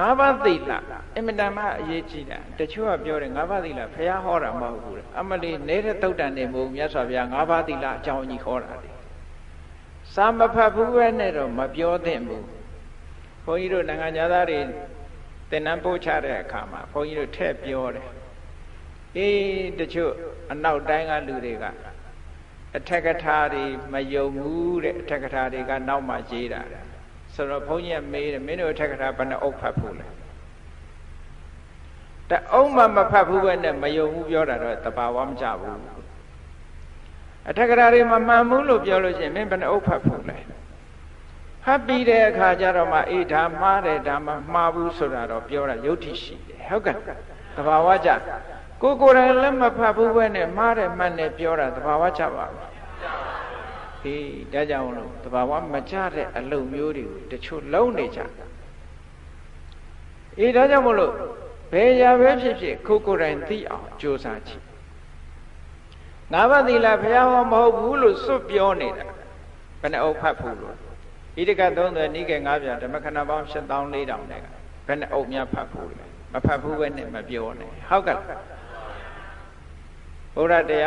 ငါးပါးသီလအင်မတန်မှအရေးကြီးတာတချို့ကပြောတယ်ငါးပါးသီလဖះဟောတာမဟုတ်ဘူးတဲ့အမလီနေတဲ့တုတ်တန်နေမို့မြတ်စွာဘုရားငါးပါးသီလအကြောင်းကြီးဟောတာလေစာမဖတ်ဘူးပဲနဲ့တော့မပြောသင့်ဘူးဘုန်းကြီးတို့နိုင်ငံသားတွေသင်္นานပို့ချတဲ့အခါမှာဘုန်းကြီးတို့ထည့်ပြောတယ်အေးတချို့အနောက်တိုင်းကလူတွေကအထက်ကထာတွေမယုံဘူးတဲ့အထက်ကထာတွေကနောက်မှရေးတာ ဆိုတော့ဘုန်းကြီးကမေးတယ်မင်းတို့အထက်ကထာဘယ်နှအုပ်ဖတ်ဖို့လဲတအုပ်မှမဖတ်ဘူးပဲနဲ့မယုံဘူးပြောတာတော့တဘာဝမကြဘူးအထက်ကထာတွေမမှန်ဘူးလို့ပြောလို့ရှိရင်မင်းဘယ်နှအုပ်ဖတ်ဖို့လဲဖတ်ပြီးတဲ့အခါကျတော့မှအေးဒါမှားတယ်ဒါမှမှားဘူးဆိုတာတော့ပြောတာယုတ်တိရှိတယ်ဟုတ်ကဲ့တဘာဝကြကိုကိုယ်တိုင်လည်းမဖတ်ဘူးပဲနဲ့မှားတယ်မှန်တယ်ပြောတာတဘာဝကြပါဘူး ဟေးဒါကြောင့်လို့တဘာဝမကြတဲ့အလုပ်မျိုးတွေကိုတချို့လုံးနေကြအေးဒါကြောင့်မလို့ဘယ်ရာပဲဖြစ်ဖြစ်ကိုကိုယ်တိုင်သိအောင်ကြိုးစားကြည့်ငါးပါးသီလဘုရားဟောမဟုတ်ဘူးလို့စွတ်ပြောနေတာဘယ်နှအုပ်ဖတ်ဖို့လို့ဣဒက30နိကေ9ပြဓမ္မခဏပေါင်း7400နဲ့ကဘယ်နှအုပ်များဖတ်ဖို့လဲမဖတ်ဘူးပဲနဲ့မပြောနဲ့ဟုတ်ကဲ့ဘုရားတရား